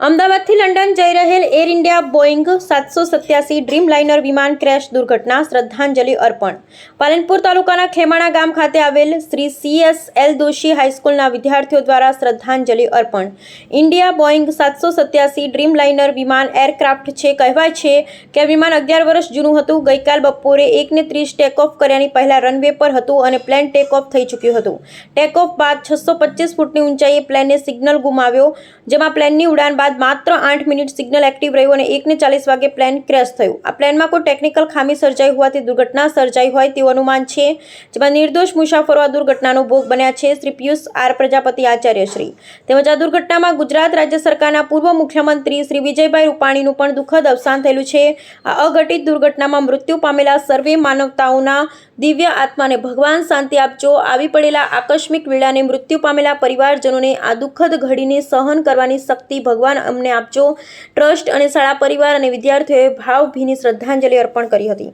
London જઈ રહેલ air India બોઈંગ સાતસો સત્યાસી ડ્રીમ લાઇનર વિમાન ક્રેશ દુર્ઘટના શ્રદ્ધાંજલિ અર્પણ. પાલનપુર તાલુકાના ખેમાણા ગામ ખાતે આવેલ Shri C S L Doshi હાઈસ્કૂલના વિદ્યાર્થીઓ દ્વારા શ્રદ્ધાંજલિ અર્પણ. ઇન્ડિયા બોઈંગ સાતસો સત્યાસી ડ્રીમ લાઇનર વિમાન એરક્રાફ્ટ છે. કહેવાય છે કે વિમાન અગિયાર વર્ષ જૂનું હતું. ગઈકાલ બપોરે એકને ત્રીસ ટેક ઓફ કર્યાની પહેલાં રનવે પર હતું અને પ્લેન ટેક ઓફ થઈ ચૂક્યું હતું. ટેક ઓફ બાદ છસો પચીસ ફૂટની ઊંચાઈએ પ્લેને સિગ્નલ ગુમાવ્યો, જેમાં પ્લેનની ઉડાન બાદ માત્ર આઠ મિનિટ સિગ્નલ એક્ટિવ રહ્યું અને એકને ચાલીસ વાગે પ્લેન ક્રેશ થયું. આ પ્લેનમાં કોઈ ટેકનિકલ ખામી સર્જાઈ હોવાથી દુર્ઘટના સર્જાઈ હોય તેવું અનુમાન છે, જેમાં નિર્દોષ મુસાફરો આ દુર્ઘટનાનો ભોગ બન્યા છે, શ્રી પિયુષ આર પ્રજાપતિ આચાર્ય શ્રી તેમજ આ દુર્ઘટનામાં ગુજરાત રાજ્ય સરકારના પૂર્વ મુખ્યમંત્રી શ્રી વિજયભાઈ રૂપાણીનું પણ દુઃખદ અવસાન થયેલું છે. આ અઘટિત દુર્ઘટનામાં મૃત્યુ પામેલા સર્વે માનવતાઓના દિવ્ય આત્માને ભગવાન શાંતિ આપજો, આવી પડેલા આકસ્મિક વેળાને મૃત્યુ પામેલા પરિવારજનોને આ દુઃખદ ઘડીને સહન કરવાની શક્તિ ભગવાન અમને આપજો. ટ્રસ્ટ અને શાળા પરિવાર અને વિદ્યાર્થીઓએ ભાવભીની શ્રદ્ધાંજલિ અર્પણ કરી હતી.